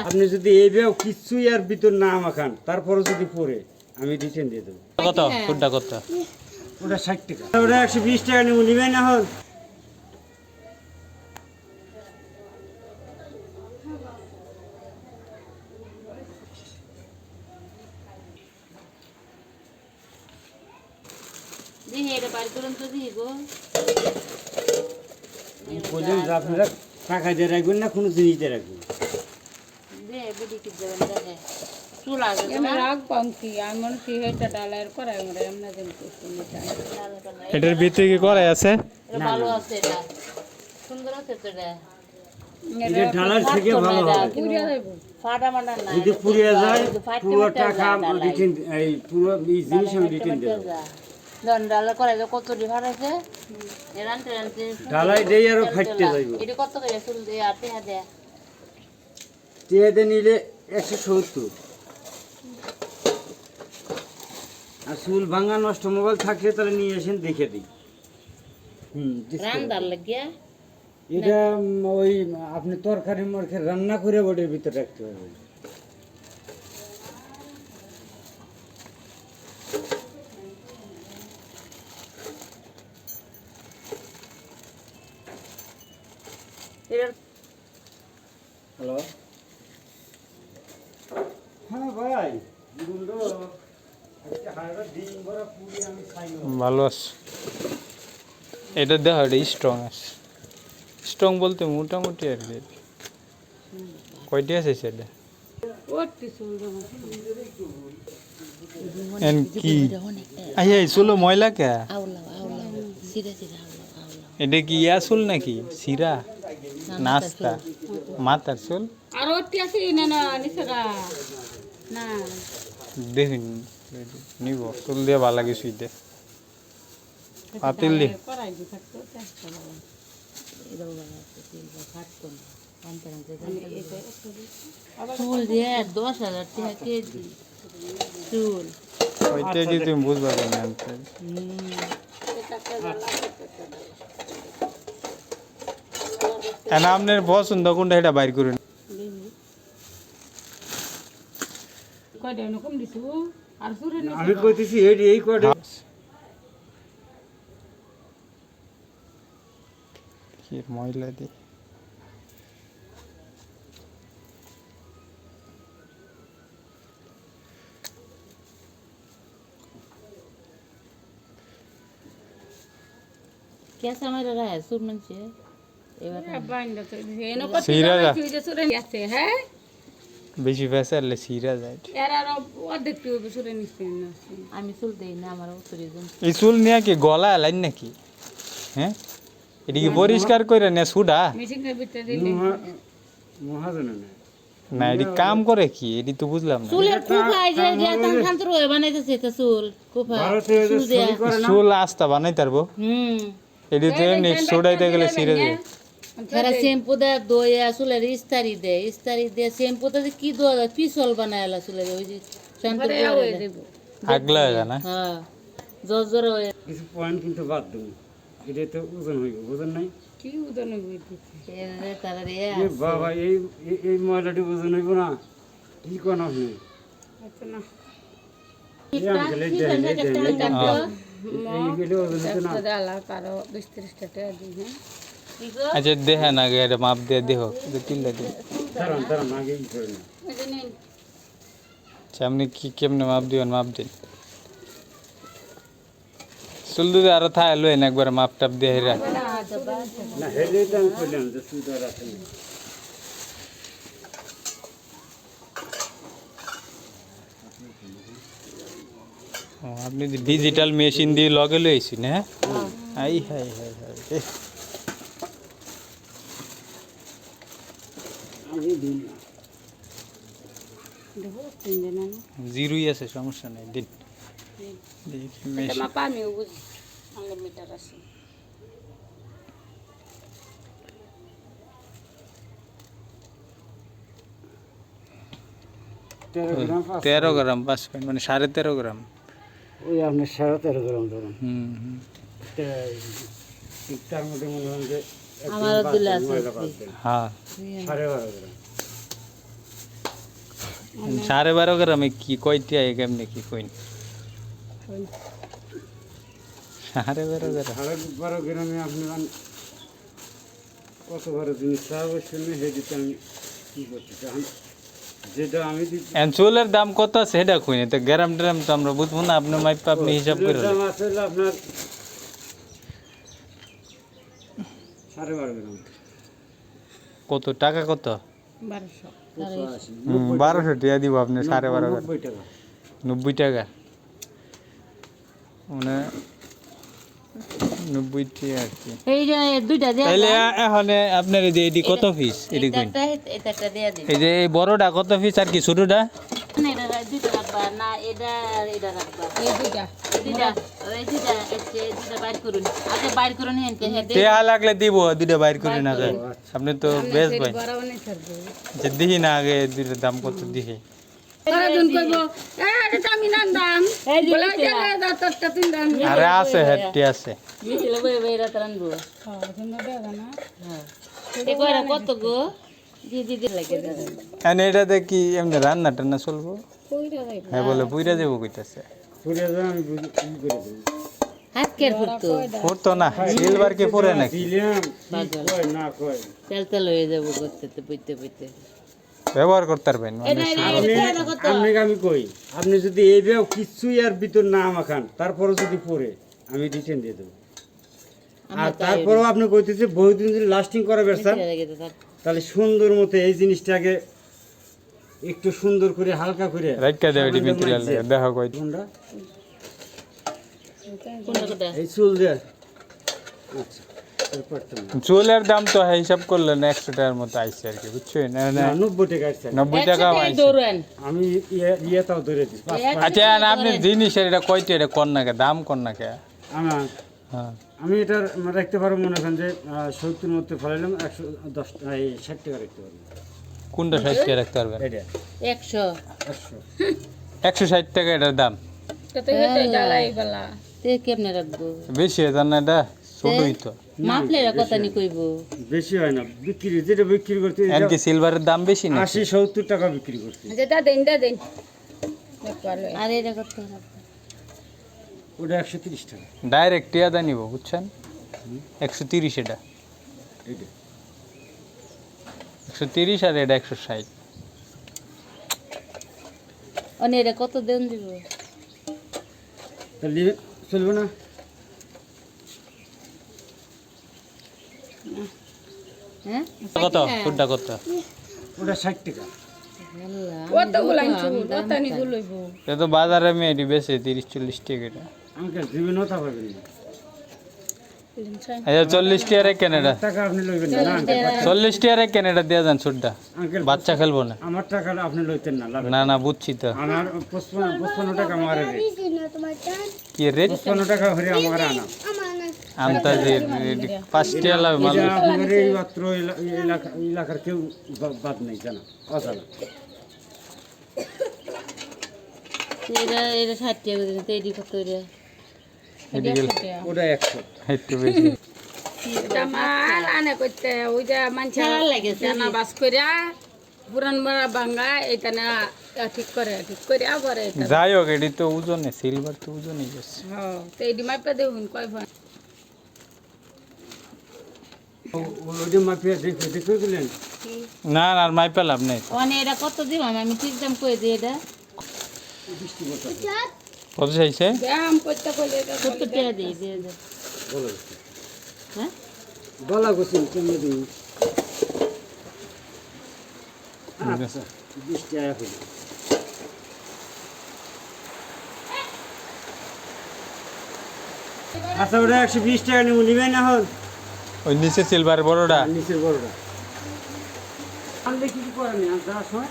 আপনি যদি এই বেও কিচ্ছুই আর ভিতর না মাখান তারপরে যদি পরে আমি রিটার্ন দিয়ে দেবো। কত? ফুটটা কত? ওটা ষাট টাকা। ওটা একশো বিশ টাকা নেব নিবেন এখন? দেখি এটা বাইর করুন তো দেখি গো। বললেন যে আপনারা টাকা দিয়ে রাখবেন না কোনো জিনিস দিয়ে রাখবেন এটার ভিতরে কি করাই আছে? ভালো আছে এটা। সুন্দর আছে তো এটা। এটা ঢালার থেকে ভালো হবে। ফাটা মাটা না যদি পুড়িয়ে যায় পুরো টাকা রিটার্ন এই পুরো এই জিনিস আমি রিটার্ন দেবো। ধন ডালা করে কত ডি ফাটাইছে এ রানতে রানতে ঢালাই দেই আরও ফাটতে যাইব। এটা কত করে? চুল দিয়ে আর টেহা দেয়া। টিয়াতে নিলে একশো সত্তর। আর চুল ভাঙা নষ্ট মোবাইল থাকলে তাহলে নিয়ে এসেন দেখে দিই। হুম display। রান্দার লাগিয়া? এটা ওই আপনি তরকারি মরকারি রান্না করে ওটার ভিতরে রাখতে পারবেন। হ্যালো। হ্যাঁ ভাই ভালো আছে। এটা দেখো এটা স্ট্রং আছে। স্ট্রং বলতে মোটামুটি আর কি। কয়টি আছে সেটা? এন কি? আই এই চুলো ময়লা কে? এটা কি ইয়া চুল নাকি? সিরা? নাস্তা মাথার চুল আর ওটি আছে না না নিছেরা না দেখুন নিব চুল দিয়ে ভালো লাগে শুইতে পাতিল দি করাই দি থাকতো চেষ্টা করো এটাও ভালো আছে সিলভার ফাটতো না রানতে রানতে চুল দিয়ে দশ হাজার টাকা কেজি চুল ওইটা কি তুমি বুঝবা না এন আপনার পছন্দ কোনটা এটা বাইর করুন। নি আমি কইতেছি এই এই কয়টা? কি ময়লা দি? কেসা মেরে রায় চুল মানছে? এবার বাইন্দা বেশি ফেসারলে সিরা যায়। আমি চুল দেই না আমার এই চুল নিয়ে কি গলা লাইন নাকি? হ্যাঁ? এটা কি পরিষ্কার করে নে সুডা? না না এটি কাম করে কি? এটি তো বুঝলাম না। চুলের যে খান্তর হয়ে বানাইতেছে তো কুফা চুল আস্তা বানাই তারবো হুম। এটি তো এমনি সুডাইতে গেলে সিরে যায়। এরা শ্যাম্পু দেয় দইয়া চুলের ইস্তারি দেয় ইস্তারি দিয়ে শ্যাম্পুতে যে কি দোয়া দেয় পিছল বানায়লা চুলের ওই যে শান্তর আগলা হয়ে যায় না হ্যাঁ জ্বর জ্বর হয়ে কিছু পয়েন্ট কিন্তু বাদ দেবো এটা তো ওজন হইব ওজন নাই কি হইতে এরে এ বাবা এই এই- ময়লাটি ওজন হইব না কি কোন আপনি আচ্ছা না এই গেলে ওজন হইতো না ডালা কারও বিশ ত্রিশটা টাকা দিই হ্যাঁ আচ্ছা দেখে না গে এটা মাপ দিয়ে দেহ তুললে দিন আগে আচ্ছা আপনি কি কেমনে মাপ দিবেন মাপ দিন। চুল দুধে আরও থায় লইন একবার মাপ টাপ দিয়ে ও, আপনি ডিজিটাল মেশিন দিয়ে লগে লইছেন হ্যাঁ? আই হাই হাই হাই এ, আগে দিন দেবো না জিরোই আছে সমস্যা নেই দিন। দেখি মাপা আমিও বুঝি আঙ্গুল মিটার আছে। তেরো গ্রাম পাঁচ পয়েন্ট মানে সাড়ে তেরো গ্রাম। ওই আপনার সাড়ে তেরো গ্রাম ধরুন। হুম হুম। তার মধ্যে মনে হয় যে। হ্যাঁ। সাড়ে বারো গ্রাম। সাড়ে বারো গ্রামে কি কয়টা এই কেমনে কি কইন? সাড়ে বারো গ্রাম। সাড়ে বারো গ্রামে আপনি আন- কত জিনিস হে দিতে আমি কী করতে চান যেটা আমি চুলের দাম কত আছে সেটা কইনি। তো গ্রাম ট্রাম তো আমরা বুঝব না। আপনি মাইপা আপনি হিসাব করে দাম আছে আপনার সাড়ে বারো গ্রাম। কত? টাকা কত? বারোশো। বারোশো টাকা দিব আপনি সাড়ে বারো গ্রাম নব্বই টাকা। মানে নব্বই টাকা আর কি। এই যে দুইটা দেয়া তাইলে এখন আপনার এই যে এটি কত পিস এটি এই যে এই বড়টা কত পিস আর কি ছোটটা? না এটা দুইটা রাখবা না এটা আর এটা রাখবা এই দুইটা এই দুইটা এই দুইটা এই যে দুইটা বাইর করুন আগে বাইর করুন হেন কে হেডে টেহা লাগলে দিব দুটো বাইর করে না যায় আপনি তো বেশ ভাই বড় বানাই থাকবে যে দিহি না আগে দুটোর দাম কত দিহি তারা জন কইব এ এটা আমি নাম দাম এই যে বলে যে দা তোরটা তিন দাম আরে আছে হেডটি আছে মিছিল বই বই রাত রানবো হ্যাঁ সুন্দর দেখা না হ্যাঁ এ কয়রা কত গো জি জি জি লাগে দেন এখন এটাতে কি এমনি রান্না টান্না চলবো কইরা যাইব হ্যাঁ বলে পুইরা দেবো কইতাছে। পুরে যাও আমি করে দেবো। হাত কের ফুটতো পড়তো না সিলভার কে পরে নাকি? দিলাম কি না কয়। তেল তেল হয়ে যাব করতে ব্যবহার করতে পারবেন মানে আপনি আমি কই আপনি যদি এই বেও কিছুই আর ভিতর না মাখান তারপরও যদি পরে আমি রিটার্ন দিয়ে দেবো। আর তারপরেও আপনি কইতেছে বহুদিন যদি লাস্টিং করা ব্যবসা তাহলে সুন্দর মতো এই জিনিসটাকে একটু সুন্দর করে হালকা করে রাইকা দেবে এটি ভিতরে দেখা কই। কোনটা? এই চুল দেয়। আচ্ছা চুলের দাম তো হিসাব করলে না একশো টাকার মতো আইসে আর কি বুঝছ? না না, নব্বই টাকা আসছে নব্বই টাকা আমি ইয়ে- ইয়েটাও ধরে পাঁচ- আচ্ছা আপনি জিনিসের এটা কয়টা এটা কর নাকে? দাম কর নাকে? আমার হ্যাঁ। আমি এটার রাখতে পারব মনে করেন যে সত্তর মধ্যে ফলাইলাম একশো দশ এই ষাট টাকা রাখতে পারব। কোনটা ষাট টাকা রাখতে পারবেন? এটা একশো। একশো ষাট টাকা এটার দাম। তে কেমনে রাখব? বেশি হয় জান না এটা? ছোটই তো। মাপলেরা কথা নি কইব। বেশি হয় না। বিক্রি যেটা বিক্রি করতে এর কি সিলভারের দাম বেশি না আশি সত্তর টাকা বিক্রি করছি যেটা দেন দা দেন। আর এটা কত ওটা একশো তিরিশ টাকা। ডাইরেক্ট টিয়াদা নিব বুঝছেন? একশো তিরিশ এটা। এইটা। একশো তিরিশ আর এটা একশো ষাট। অনে এটা কত দেন দিব? চলবে না? হ্যাঁ? কত? কোনটা কত? ওটা ষাট টাকা। আল্লাহ কতগুলো আনছো কত নি লইব? এটা তো বাজারে মেয়েটি বেশি তিরিশ চল্লিশ টাকা আচ্ছা চল্লিশ না না চল্লিশ রেখেন এটা দিয়ে যান ছুটটা বাচ্চা খেলব না। আমার টাকা আপনি লইতেন না না না বুঝছি তো। আমার পঁচপান্ন পঁচপান্ন টাকা আমার রেট কি রেট পঁচপান্ন টাকা হরে আমার আনা। আন্তাজে পাঁচটি আলাদা মাল এই মাত্র এলাকা এলাকার কেউ বাদ নেই জানা অজানা। এটা এটা ষাট টাকা দিন তো এটি কত রে ওটা একশো একটু বেশি। মাল আনে করতে ওই যে মানছে খেয়াল জানা বাস করিয়া পুরান মারা ভাঙ্গা এটা না ঠিক করে ঠিক করে আবার এটা। যাই হোক এটি তো ওজনে সিলভার তো গেছে হ্যাঁ দেখুন কয় ভাই না না আর মাই পেলাম নেই। এটা কত দিব আমি? ঠিক দাম কই দিই এটা কত চাইছে? ব্যায়াম করতে এটা সত্তর টাকা দিই দিয়ে দে বলো হ্যাঁ? গলা গোছেন কেমনে দিন আচ্ছা বিশ টাকা করে। আচ্ছা ওটা একশো বিশ টাকা নেব নিবেন এখন? ওই নিচে সিলভার বড়টা। নিচের বড়টা। আনলে কিছু করেন না যাওয়ার সময়?